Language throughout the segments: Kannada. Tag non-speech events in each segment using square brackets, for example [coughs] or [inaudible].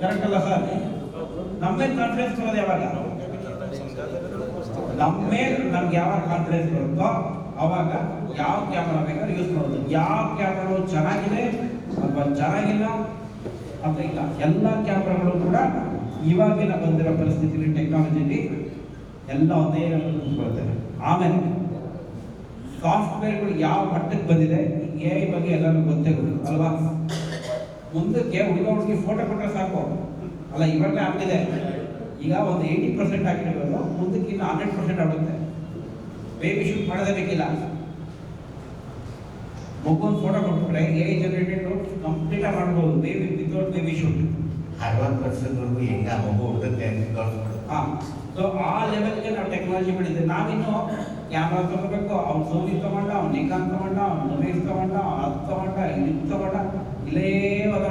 ಕರೆಕ್ಟ್ ಅಲ್ಲ ಸರ್ ನಮ್ಮ ಮೇಲೆ ಕಾನ್ಫಿಡೆನ್ಸ್ ಯಾವಾಗ? ನಮ್ಮ ಮೇಲೆ ನಮ್ಗೆ ಯಾವಾಗ ಕಾನ್ಫಿಡೆನ್ಸ್ ಬರುತ್ತೋ ಅವಾಗ ಯಾವ ಕ್ಯಾಮ್ರಾ ಬೇಕಾದ್ರೂ ಯೂಸ್ ಮಾಡೋದು. ಯಾವ ಕ್ಯಾಮ್ರಾಗಳು ಚೆನ್ನಾಗಿದೆ ಅಥವಾ ಚೆನ್ನಾಗಿಲ್ಲ ಅಂತ ಇಲ್ಲ. ಎಲ್ಲ ಕ್ಯಾಮ್ರಾಗಳು ಕೂಡ ಇವಾಗಿನ ಬಂದಿರೋ ಪರಿಸ್ಥಿತಿಯಲ್ಲಿ ಟೆಕ್ನಾಲಜಿಲಿ ಎಲ್ಲ ಒಂದೇ ಬರುತ್ತೆ ಆಮೇಲೆ ಸಾಫ್ಟ್ವೇರ್ಗಳು ಯಾವ ಮಟ್ಟಕ್ಕೆ ಬಂದಿದೆ ಎ ಐ ಬಗ್ಗೆ ಎಲ್ಲರೂ ಗೊತ್ತು, ಅಲ್ವಾ? ಮುಂದಕ್ಕೆ ಹುಡುಗ ಹುಡುಗಿ ಫೋಟೋ ಕೊಟ್ಟರೆ ಸಾಕು. ಅಲ್ಲ ಇವಾಗಲೇ ಆಗ್ತಿದೆ. ಈಗ ಒಂದು ಏಯ್ಟಿ ಪರ್ಸೆಂಟ್ ಆಗಿರ್ಬೋದು ಮುಂದಕ್ಕೆ ಇನ್ನು ಹಂಡ್ರೆಡ್ ಪರ್ಸೆಂಟ್ ಆಗುತ್ತೆ. ಬೇಬಿ ಶೂಟ್ ಮಾಡೋದೇ ಬೇಕಿಲ್ಲ. ಮಗುನ್ ಫೋಟೋ ಕೊಟ್ಬಿಟ್ರೆ ಎ ಐ ಜನರೇಟೆಡ್ ಕಂಪ್ಲೀಟ್ ಮಾಡ್ಬೋದು ಬೇಬಿ ವಿತೌಟ್ ಬೇಬಿ ಶೂಟ್ ಅರವತ್ತು ವರ್ಷದವರೆಗೂ ಹೆಂಗ ಮಗು ತೋರಿಸ್ಬಿಡು ಹಾ. ಸೊ ಆ ಲೆವೆಲ್ಗೆ ನಾವು ಟೆಕ್ನಾಲಜಿ ಬೆಳೆದಿದೆ ನಾವಿನ್ನು ಕ್ಯಾಮ್ರಾ ತಗೋಬೇಕು ಅವ್ನು ಸೋನಿ ತಗೊಂಡ ಅವ್ನು ನಿಕಾನ್ ತಗೊಂಡ ಅವ್ನು ಮೊಬೈಲ್ ತಗೊಂಡ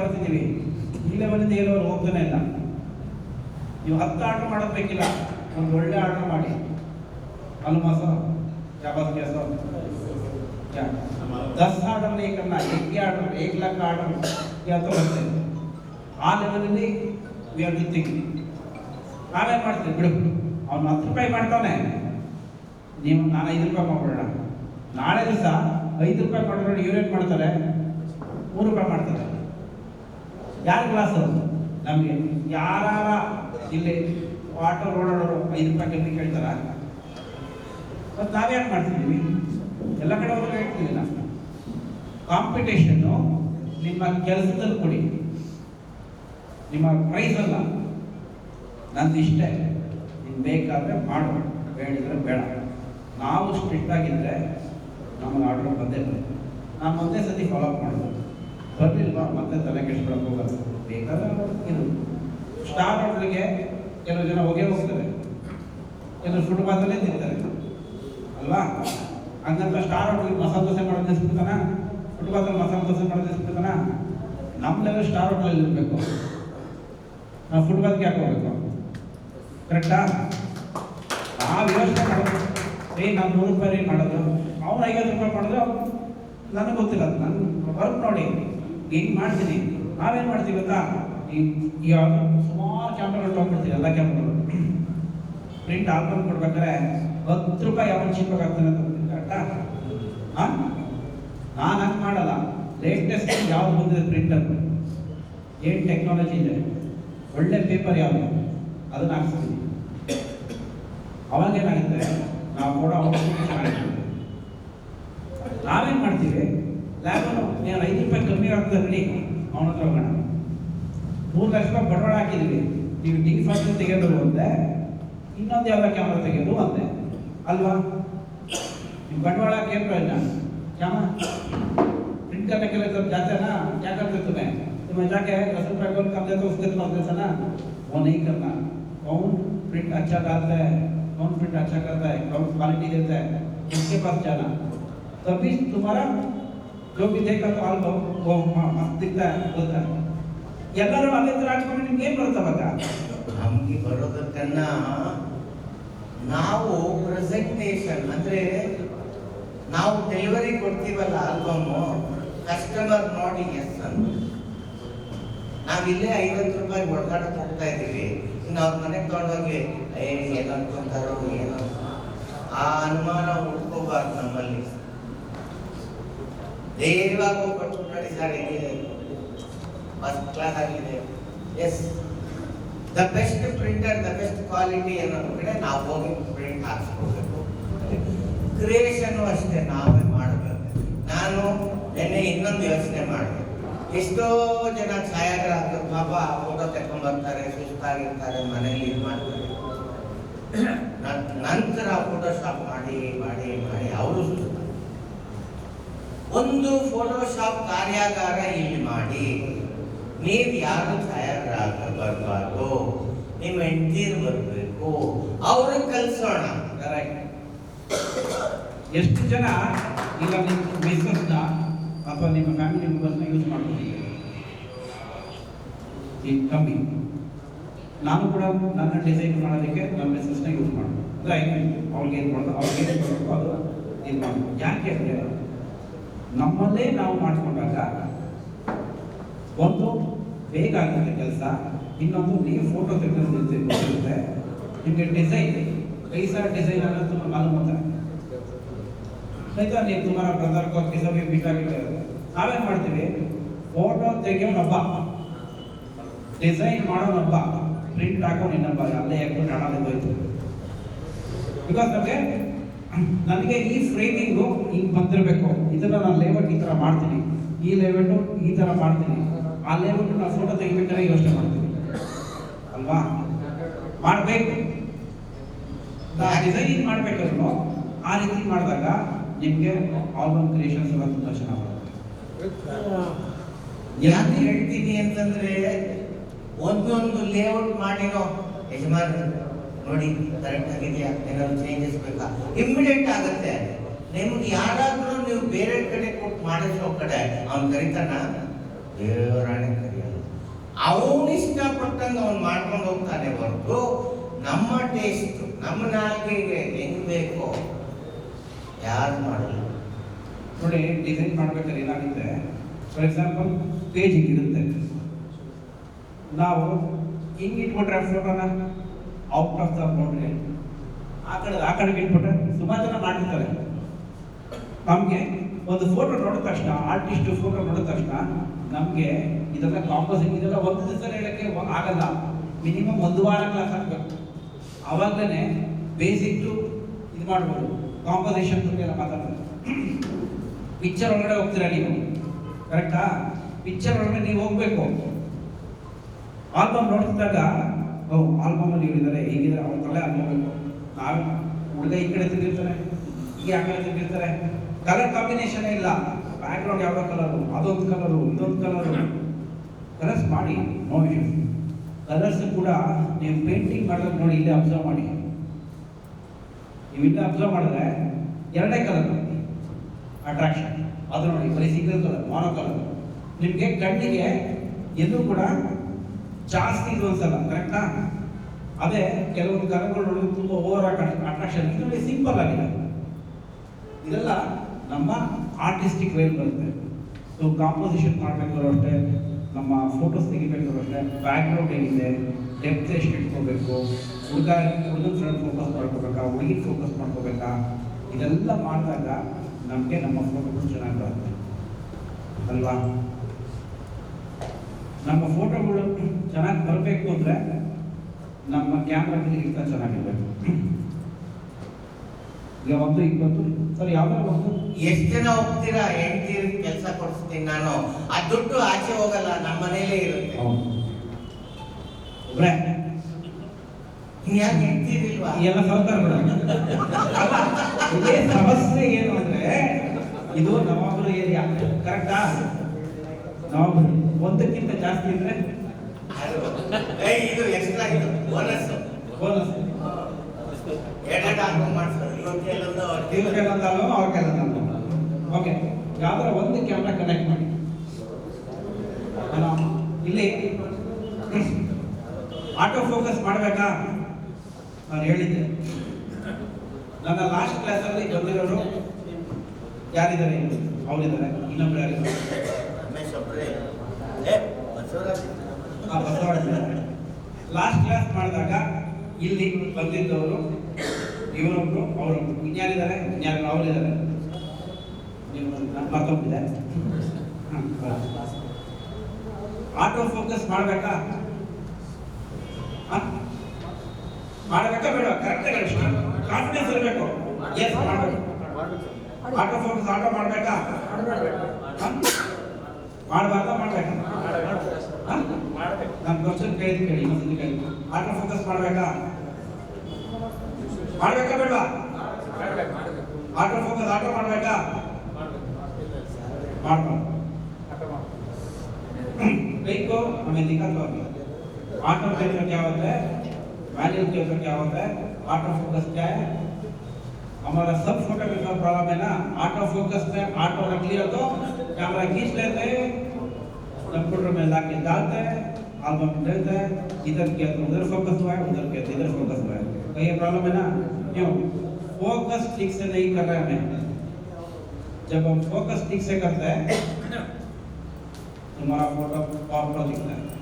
ಒದಾಡ್ತಿದ್ದೀವಿ ಈ ಲೆವೆಲಿಂದ ಏನೋ ಹೋಗ್ತಾನೆ ಇಲ್ಲ ನೀವು ಹತ್ತು ಆರ್ಡರ್ ಮಾಡೋದು ಬೇಕಿಲ್ಲ ಒಂದು ಒಳ್ಳೆ ಆರ್ಡರ್ ಮಾಡಿ ಅಲ್ಲ ಮಾಸ ಯಾವಾಗ ಕೆಲಸ क्या दस ಆರ್ಡರ್ नहीं करना एक ही ಆರ್ಡರ್ एक लाख ಆರ್ಡರ್ या तो ಬರುತ್ತೆ ಆ ಲೆವೆಲಲ್ಲಿ ವಿ ಆರ್ ಥಿಂಕ್ ನಾವೇನ್ ಮಾಡ್ತೀವಿ ಬಿಡು ಅವ್ನು ಹತ್ತು ರೂಪಾಯಿ ಮಾಡ್ತಾನೆ ನೀವು ನಾನು ಐದು ರೂಪಾಯಿ ಮಾಡ್ಬಿಡೋಣ ನಾಳೆ ದಿವಸ ಐದು ರೂಪಾಯಿ ಮಾಡಿದ್ರೆ ಇವ್ರೇನ್ ಮಾಡ್ತಾರೆ ಮೂರು ರೂಪಾಯಿ ಮಾಡ್ತಾರೆ ಯಾರ ಕ್ಲಾಸ್ ನಮಗೆ ಯಾರ ಇಲ್ಲಿ ವಾಟರ್ ಓಡಾಡೋರು ಐದು ರೂಪಾಯಿ ಕಮ್ಮಿ ಕೇಳ್ತಾರ? ಮತ್ತು ನಾವ್ಯಾಕೆ ಮಾಡ್ತಿದ್ದೀವಿ? ಎಲ್ಲ ಕಡೆ ಹೋಗಿ ಹೇಳ್ತೀವಿ ನಾವು ಕಾಂಪಿಟೇಷನ್ನು ನಿಮ್ಮ ಕೆಲಸದಲ್ಲಿ ಕೊಡಿ. ನಿಮ್ಮ ಪ್ರೈಸ್ ಅಲ್ಲ. ನಂದು ಇಷ್ಟೇ ನಿಮ್ಗೆ ಬೇಕಾದರೆ ಮಾಡು ಬೇಡಿದ್ರೆ ಬೇಡ. ನಾವು ಸ್ಟ್ರಿಕ್ಟ್ ಆಗಿದ್ದರೆ ನಮಗೆ ಆರ್ಡರ್ ಬಂದೇ ಬರುತ್ತೆ ನಾನು ಒಂದೇ ಸತಿ ಫಾಲೋ ಅಪ್ ಮಾಡೋದು ಬರಲಿಲ್ವಾ? ಮತ್ತೆ ತಲೆ ಕೆಡಿಸ್ಕೊಳಕ್ಕೆ ಹೋಗಲ್ಲ. ಬೇಕಾದ್ರೆ ಇದು ಸ್ಟಾರ್ ಹೋಟ್ಲಿಗೆ ಕೆಲವು ಜನ ಹೋಗೇ ಹೋಗ್ತಾರೆ. ಕೆಲವು ಫುಟ್ಬಾತಲ್ಲೇ ತಿಂತಾರೆ. ಅಲ್ವಾ? ಹಂಗಂತ ಸ್ಟಾರ್ ಹೋಟ್ಲಿಗೆ ಮಸಾಲೆ ದೋಸೆ ಮಾಡೋದು ನಿಲ್ಸ್ಬಿಡ್ತಾನ ಫುಟ್ಬಾತಲ್ಲಿ ಮಸಾಲೆ ದೋಸೆ ಮಾಡೋದು ನಿಲ್ಸ್ಬಿಡ್ತಾನ ನಮ್ಮ ಲೆವೆಲ್ ಸ್ಟಾರ್ ಹೋಟ್ಲಲ್ಲಿ ಇರಬೇಕು. ನಾವು ಫುಟ್ಪಾತ್ಗೆ ಯಾಕೆ ಹೋಗ್ಬೇಕು? ಕರೆಕ್ಟಾ? ಆ ವ್ಯವಸ್ಥೆ ಮಾಡೋದು. ಏ, ನಾನು ನೂರು ರೂಪಾಯಿ ಮಾಡೋದು. ಅವ್ನು ಐವತ್ತು ರೂಪಾಯಿ ಮಾಡಿದ್ರೆ, ನನಗೆ ಗೊತ್ತಿಲ್ಲ. ನನ್ನ ವರ್ಕ್ ನೋಡಿ. ಹಿಂಗೆ ಮಾಡ್ತೀನಿ? ನಾವೇನು ಮಾಡ್ತೀವಿ ಗೊತ್ತಾ? ಈಗ ಸುಮಾರು ಕ್ಯಾಮ್ರಾಗಳು ತೊಗೊಂಡ್ಬಿಡ್ತೀವಿ ಎಲ್ಲ ಕ್ಯಾಮ್ರಾಗಳು ಪ್ರಿಂಟ್ ಆಲ್ಬಮ್ ಕೊಡ್ಬೇಕಾದ್ರೆ ಹತ್ತು ರೂಪಾಯಿ ಯಾವ ಚಿಪ್ಪಾಗಿ ಆಗ್ತಾನೆ ಅಂತ ನಾನು ಹಂಗೆ ಮಾಡಲ್ಲ. ಲೇಟೆಸ್ಟ್ ಯಾವ್ದು ಬಂದಿದೆ ಪ್ರಿಂಟರ್ ಏನು ಟೆಕ್ನಾಲಜಿ ಇದೆ? ಒಳ್ಳೆ ಪೇಪರ್ ಯಾವುದು? ಅದನ್ನ ಹಾಕ್ಸ್ತೀನಿ. ಅವಾಗ ಏನಾಗುತ್ತೆ ನಾವು ಕೂಡ ನಾವೇನು ಮಾಡ್ತೀವಿ? ಲ್ಯಾಬನ್ನು ನೀವು ಐದು ರೂಪಾಯಿ ಕಮ್ಮಿ ಆಗ್ತದೆ ಬಿಡಿ ಅವನ ಹತ್ರ ಹೋಗೋಣ ಮೂರು ಲಕ್ಷ ರೂಪಾಯಿ ಬಂಡವಾಳ ಹಾಕಿದ್ದೀವಿ ನೀವು ಡಿ ಫಸ್ಟ್ ತೆಗೆಯೋದು ಒಂದೇ ಇನ್ನೊಂದು ಯಾವ್ದೋ ಕ್ಯಾಮ್ರಾ ತೆಗೆಯೋದು ಒಂದೇ ಅಲ್ವಾ ನೀವು ಬಂಡವಾಳ ಹಾಕಿ ಏನು ಪ್ರಯೋಜನ ಕ್ಯಾಮ प्रिंट करने के लिए जब जाते हैं ना क्या करते तुम्हें तुम्हें जाके दस रुपये कौन कम देते उसके तो देते ना वो नहीं करना कौन प्रिंट अच्छा डालता है कौन प्रिंट अच्छा करता है कौन क्वालिटी देता है उसके पास जाना तभी तुम्हारा जो भी देखा तो आल्बम वो हाँ मस्त दिखता है बोलता है ಎಲ್ಲರೂ ಅದೇ ಥರ ಹಾಕ್ಕೊಂಡು ನಿಮ್ಗೆ ಏನು ಬರುತ್ತೆ ಅವಾಗ ನಮ್ಗೆ ಬರೋದಕ್ಕನ್ನ ನಾವು ಪ್ರೆಸೆಂಟೇಷನ್ ಅಂದ್ರೆ ನಾವು ಡೆಲಿವರಿ ಕೊಡ್ತೀವಲ್ಲ ಆಲ್ಬಮ್ಮು ಕಸ್ಟಮರ್ ನೋಡಿ ಎಸ್ ಅಂತ ನಾವಿಲ್ಲೇ ಐವತ್ತು ರೂಪಾಯಿ ಹೊಡ್ದಾಡಕ್ಕೆ ಹೋಗ್ತಾ ಇದ್ದೀವಿ ಇನ್ನು ಅವ್ರ ಮನೆಗೆ ತಗೊಂಡೋಗಿ ಏ ಏನು ಅನ್ಕೊಂತಾರೋ ಏನೋ ಆ ಅನುಮಾನ ಉಳ್ಕೋಬಾರ್ದು ನಮ್ಮಲ್ಲಿ ಧೈರ್ಯವಾಗಿ ಹೋಗಿ ಕೊಟ್ಟು ನೋಡಿ ಸರ್ ಇದೆ ಫಸ್ಟ್ ಕ್ಲಾಸ್ ಆಗಿದೆ. Yes the best printer the best quality ಅನ್ನೋದು ಕಡೆ ನಾವು ಹೋಗಿ ಪ್ರಿಂಟ್ ಹಾಕ್ಸ್ಕೊಳ್ಬೇಕು ಕ್ರಿಯೇಷನ್ ಅಷ್ಟೇ ನಾವೇ ಮಾಡಬೇಕು. ನಾನು ನಿನ್ನೆ ಇನ್ನೊಂದು ಯೋಚನೆ ಮಾಡಿದೆ. ಎಷ್ಟೋ ಜನ ಛಾಯಾಗ್ರಾಹಕರು ಪಾಪ ಫೋಟೋ ತಗೊಂಡ್ಬರ್ತಾರೆ ಸುಸ್ತಾಗಿರ್ತಾರೆ, ಮನೇಲಿ ಇದು ಮಾಡ್ತಾರೆ. ನಂತರ ಫೋಟೋಶಾಪ್ ಮಾಡಿ ಮಾಡಿ ಮಾಡಿ, ಅವರು ಸುಸ್ತ ಒಂದು ಫೋಟೋಶಾಪ್ ಕಾರ್ಯಾಗಾರ ಇಲ್ಲಿ ಮಾಡಿ. ನೀವು ಯಾರು ಬರಬಾರ್ದು ನಿಮ್ಮ ಹೆಂಡತೀರು ಬರಬೇಕು. ಅವ್ರಿಗೆ ಕಲಿಸೋಣ. ಕರೆಕ್ಟ್ ಎಷ್ಟು ಜನ ಈಗ ನಿಮ್ಮ ಬಿಸ್ನೆಸ್ನ ಅಥವಾ ನಿಮ್ಮ ಫ್ಯಾಮಿಲಿ ಮೆಂಬರ್ಸ್ನ ಯೂಸ್ ಮಾಡ್ಕೊಂಡಿದ್ದೀರಿ ಈಗ ಕಮ್ಮಿ. ನಾನು ಕೂಡ ನನ್ನ ಡಿಸೈನ್ ಮಾಡೋದಕ್ಕೆ ನಮ್ಮ ಬಿಸ್ನೆಸ್ನ ಯೂಸ್ ಮಾಡೋದು ಲೈಕ್ ಅವ್ರಿಗೆ ಏನು ಮಾಡೋದು ಅವ್ರಿಗೆ ಏನು ಮಾಡಬೇಕು? ಅದು ಇದು ಮಾಡೋದು ಯಾಕೆ ಅಂದರೆ ನಮ್ಮಲ್ಲೇ ನಾವು ಮಾಡಿಕೊಂಡಾಗ ಒಂದು ಬೇಗ ಆಗುತ್ತೆ ಕೆಲಸ, ಇನ್ನೊಂದು ನೀವು ಫೋಟೋ ತೆಗೆದು ನಿಲ್ಸಿರುತ್ತೆ ನಿಮಗೆ ಡಿಸೈನ್ ಕೈಸಾ ಡಿಸೈನ್ ಆಗೋದು ತುಂಬ ಮಾಲೂಮ್ ಅಂತ ಆಯ್ತಾ ನೀವು ತುಂಬ ಬ್ರದರ್ ಕೋ ಕಿಸಬಿ ಬೇಕಾಗಿರೋದು ಮಾಡ್ತೀವಿ? ಫೋಟೋ ತೆಗಿಯೋನೊಬ್ಬ ಡಿಸೈನ್ ಮಾಡೋನೊಬ್ಬ ಪ್ರಿಂಟ್ ಹಾಕೋ ಇನ್ನೊಬ್ಬ ಅಲ್ಲೇ ಯಾಕೆ ಹಣ ಬಿಕಾಸ್ ನಮಗೆ ನನಗೆ ಈ ಫ್ರೇಮಿಂಗು ಹಿಂಗೆ ಬಂದಿರಬೇಕು. ಇದನ್ನ ನಾನು ಲೇಔಟ್ ಈ ಥರ ಮಾಡ್ತೀನಿ. ಈ ಲೇಔಟು ಈ ಥರ ಮಾಡ್ತೀನಿ. ಆ ಲೇಔಟ್ ನಾನು ಫೋಟೋ ತೆಗಿಬೇಕಾದ್ರೆ ಯೋಚನೆ ಮಾಡ್ತೀನಿ. ಅಲ್ವಾ? ಮಾಡಬೇಕು. ಡಿಸೈನಿಂಗ್ ಮಾಡ್ಬೇಕಾದ್ರು ಆ ರೀತಿ ಮಾಡಿದಾಗ ನಿಮಗೆ ಆಲ್ಬಮ್ ಕ್ರಿಯೇಷನ್ಸ್ ಎಲ್ಲ ತುಂಬ ಚೆನ್ನಾಗಿ ಯಾಕೆ ಹೇಳ್ತೀನಿ ಅಂತಂದ್ರೆ, ಒಂದೊಂದು ಲೇಔಟ್ ಮಾಡಿರೋ ಯಜಮಾನ ನೋಡಿ ಕರೆಕ್ಟ್ ಆಗಿದೆಯಾ ಏನಾದ್ರು ಚೇಂಜಸ್ ಬೇಕಾ? ಇಮಿಡಿಯೇಟ್ ಆಗುತ್ತೆ. ನಿಮ್ಗೆ ಯಾರಾದರೂ ನೀವು ಬೇರೆ ಕಡೆ ಕೊಟ್ಟು ಮಾಡಿಸೋ ಕಡೆ ಅವ್ನು ಕರಿತಾನ? ದೇವರಾಣೆ ಕರಿಯಲ್ಲ ಅವನು ಇಷ್ಟಪಟ್ಟಂಗೆ ಅವ್ನು ಮಾಡ್ಕೊಂಡು ಹೋಗ್ತಾನೆ ಹೊರತು ನಮ್ಮ ಟೇಸ್ಟ್ ನಮ್ಮ ನಾಲ್ಕಿಗೆ ಹೆಂಗ್ ಬೇಕೋ ಯಾರು ಮಾಡಲ್ಲ. ನೋಡಿ ಡಿಸೈನ್ ಮಾಡ್ಬೇಕಾದ್ರೆ ಏನಾಗುತ್ತೆ? ಫಾರ್ ಎಕ್ಸಾಂಪಲ್ ಪೇಜ್ ಹಿಂಗಿರುತ್ತೆ. ನಾವು ಹಿಂಗೆ ಇಟ್ಬಿಟ್ರೆ ಫೋಟೋನ ಔಟ್ ಆಫ್ ದ ಬೌಂಡ್ರಿ ಆ ಕಡೆ, ಆ ಕಡೆಗೆ ಇಟ್ಬಿಟ್ರೆ ಸುಮಾರು ಜನ ಮಾಡಿರ್ತಾರೆ. ನಮಗೆ ಒಂದು ಫೋಟೋ ನೋಡಿದ ತಕ್ಷಣ ಆರ್ಟಿಸ್ಟ್ ಫೋಟೋ ನೋಡಿದ ತಕ್ಷಣ ನಮಗೆ ಇದೆಲ್ಲ ಕಾಂಪೋಸಿಂಗ್ ಇದೆಲ್ಲ ಒಂದು ದಿವಸ ಹೇಳಕ್ಕೆ ಆಗಲ್ಲ. ಮಿನಿಮಮ್ ಒಂದು ವಾರ ಕ್ಲಾಸ್ ಆಗಬೇಕು. ಅವಾಗಲೇ ಬೇಸಿಕ್ ಟು ಇದು ಮಾಡ್ಬೋದು. ಕಾಂಪೋಸಿಷನ್ ಬಗ್ಗೆ ಎಲ್ಲ ಮಾತಾಡ್ತಾರೆ ಪಿಕ್ಚರ್ ಒಳಗಡೆ ಹೋಗ್ತೀರಾ ನೀವು? ಕರೆಕ್ಟಾ ಪಿಕ್ಚರ್ ಒಳಗಡೆ ನೀವು ಹೋಗ್ಬೇಕು. ಆಲ್ಬಮ್ ನೋಡ್ತಿದ್ದಾಗ ಓ ಆಲ್ಬಮ್ ಅಲ್ಲಿ ಇದ್ದಾರೆ ಹೀಗಿದ್ರೆ ಅವ್ರ ತಲೆ ಆಗ್ಬೇಕು ನಾವು ಹುಡುಗ ಈ ಕಡೆ ತಿಂದಿರ್ತಾರೆ, ಈ ಆ ಕಡೆ ತಿಂದಿರ್ತಾರೆ. ಕಲರ್ ಕಾಂಬಿನೇಷನ್ ಇಲ್ಲ. ಬ್ಯಾಕ್ ಗ್ರೌಂಡ್ ಯಾವ ಕಲರು ಅದೊಂದು ಕಲರು ಇದೊಂದು ಕಲರು ಕಲರ್ಸ್ ಮಾಡಿ ನೋಡಿ ಕಲರ್ಸ್ ಕೂಡ ನೀವು ಪೇಂಟಿಂಗ್ ಮಾಡೋದು ನೋಡಿ ಇಲ್ಲೇ ಅಬ್ಸರ್ವ್ ಮಾಡಿ. ನೀವು ಇಲ್ಲೇ ಅಬ್ಸರ್ವ್ ಮಾಡಿದ್ರೆ ಎರಡೇ ಕಲರ್ ಅಟ್ರಾಕ್ಷನ್ ಅದು ನೋಡಿ, ಬರೀ ಸಿಂಗಲ್ ಕಲರ್ ಮಾನೋ ಕಲರ್ ನಿಮಗೆ ಕಣ್ಣಿಗೆ ಎಲ್ಲೂ ಕೂಡ ಜಾಸ್ತಿ ಇದು ಕರೆಕ್ಟಾ ಅದೇ ಕೆಲವೊಂದು ನೋಡಿದ್ರೆ ತುಂಬ ಓವರ್ ಅಟ್ರಾಕ್ಷನ್ ಇದರಲ್ಲಿ ಸಿಂಪಲ್ ಆಗಿದೆ. ಇದೆಲ್ಲ ನಮ್ಮ ಆರ್ಟಿಸ್ಟಿಕ್ ವೇಲ್ ಬರುತ್ತೆ. ಸೊ ಕಾಂಪೋಸಿಷನ್ ಮಾಡಬೇಕಾದ್ರೂ ಅಷ್ಟೇ, ನಮ್ಮ ಫೋಟೋಸ್ ತೆಗಿಬೇಕಾದ್ರೂ ಅಷ್ಟೇ ಬ್ಯಾಕ್ಗ್ರೌಂಡ್ ಏನಿದೆ ಡೆಪ್ತ್ ಎಷ್ಟು ಇಟ್ಕೋಬೇಕು ಹುಡುಗ ಹುಡುಗನ ಫ್ರೆಂಡ್ ಫೋಕಸ್ ಮಾಡ್ಕೋಬೇಕಾ ಹುಡುಗಿ ಫೋಕಸ್ ಮಾಡ್ಕೋಬೇಕಾ, ಇದೆಲ್ಲ ಮಾಡಿದಾಗ ನಮಗೆ ನಮ್ಮ ಫೋಟೋಗಳು ಚೆನ್ನಾಗಿ ಬರುತ್ತೆ. ಅಲ್ವಾ? ನಮ್ಮ ಫೋಟೋಗಳು ಚೆನ್ನಾಗಿ ಬರಬೇಕು ಅಂದರೆ ನಮ್ಮ ಕ್ಯಾಮ್ರಾಗಿಂತ ಚೆನ್ನಾಗಿರ್ಬೇಕು. ಈಗ ಒಂದು ಇಪ್ಪತ್ತು ಸರ್ ಯಾವ್ದಾರ ಒಂದು. ಎಷ್ಟು ಜನ ಹೋಗ್ತೀರಾ? ಹೆಂಡ್ತೀರ್ ಕೆಲಸ ಕೊಡಿಸ್ತೀನಿ ನಾನು. ಆ ದುಡ್ಡು ಆಚೆ ಹೋಗಲ್ಲ ನಮ್ಮ ಮನೇಲೇ ಇರುತ್ತೆ. ಒಬ್ರೆ ಯಾಕೆ ಹೆಂಡ್ತೀರಿಲ್ವಾ ಎಲ್ಲ ಸರ್ಕಾರಗಳು ಸಮಸ್ಯೆ ಏನು ಅಂದ್ರೆ ಇದು ನವಾಬರು ಏರಿಯಾ. ಕರೆಕ್ಟಾ ನವಾಬರು ಒಂದಕ್ಕಿಂತ ಜಾಸ್ತಿ ಇದ್ರೆ [laughs] ಇದು ಎಕ್ಸ್ಟ್ರಾ ಇದು. ಬೋನಸ್ ಬೋನಸ್ ಓಕೆ ಯಾವ್ದಾರ ಒಂದು ಕ್ಯಾಮ್ರಾ ಕನೆಕ್ಟ್ ಮಾಡಿ. ಇಲ್ಲಿ. ಆಟೋ ಫೋಕಸ್ ಮಾಡಬೇಕಾ? ನಾನು ಹೇಳಿದ್ದೆ. ನನ್ನ ಲಾಸ್ಟ್ ಕ್ಲಾಸಲ್ಲಿ ಬಂದಿರೋರು ಯಾರಿದ್ದಾರೆ? ಅವರಿದ್ದಾರೆ. ಇನ್ನೊಬ್ರು ಯಾರಿದ್ದಾರೆ ರಮೇಶ್ ಒಬ್ರೇ ಏ ಬಸವರಾಜ್ ಆ ಲಾಸ್ಟ್ ಕ್ಲಾಸ್ ಮಾಡಿದಾಗ ಇಲ್ಲಿ ಬಂದಿದ್ದವರು ಇವರೊಬ್ರು ಅವರೊಬ್ರು. ಇನ್ಯಾರಿದ್ದಾರೆ? ಇನ್ಯಾರು ಅವರಿದ್ದಾರೆ. ನೀವು ಮತ್ತೊಬ್ಬಿದೆ ಆಟೋ ಫೋಕಸ್ ಮಾಡಬೇಕಾ? ಮಾಡಬೇಕಾ ಬೇಡ? ಕರೆಕ್ಟ್ ಕಾನ್ಫಿಡೆನ್ಸ್ ಇರಬೇಕು. ಎಸ್ ಮಾಡಬೇಕು. ಆಟೋ ಫೋಕಸ್ ಆಟೋ ಮಾಡಬೇಕಾ? ಮಾಡಬಾರ್ದಾ ಮಾಡ್ಬೇಕಾ ನಾನು ಕ್ವಶನ್ ಕೇಳಿದ್ ಕೇಳಿ ಇನ್ನೊಂದ್ಸತಿ ಕೇಳಿ ಆಟೋ ಫೋಕಸ್ ಮಾಡ್ಬೇಕಾ ಮಾಡ್ಬೇಕಾ ಬೇಡವಾ ಆಟೋ ಫೋಕಸ್ ಆಟೋ ಮಾಡ್ಬೇಕಾ ಮಾಡ್ಬಾರ್ದು को हमें दिक्कत होगी ऑटो फिल्टर क्या होता है मैनुअल फिल्टर क्या होता है ऑटो फोकस क्या है हमारा सब फोटो में जो प्रॉब्लम है ना ऑटो फोकस में ऑटो रख लिया तो कैमरा खींच लेते हैं, कंप्यूटर में ला के डालते हैं आलबम देते हैं, इधर किया तो उधर फोकस हुआ है, उधर किया तो इधर फोकस हुआ है। तो प्रॉब्लम है ना? क्यों? फोकस ठीक से नहीं कर रहे हैं। जब हम फोकस ठीक से करते हैं, [coughs] तुम्हारा फ़ोटो पावरफुल दिखता है।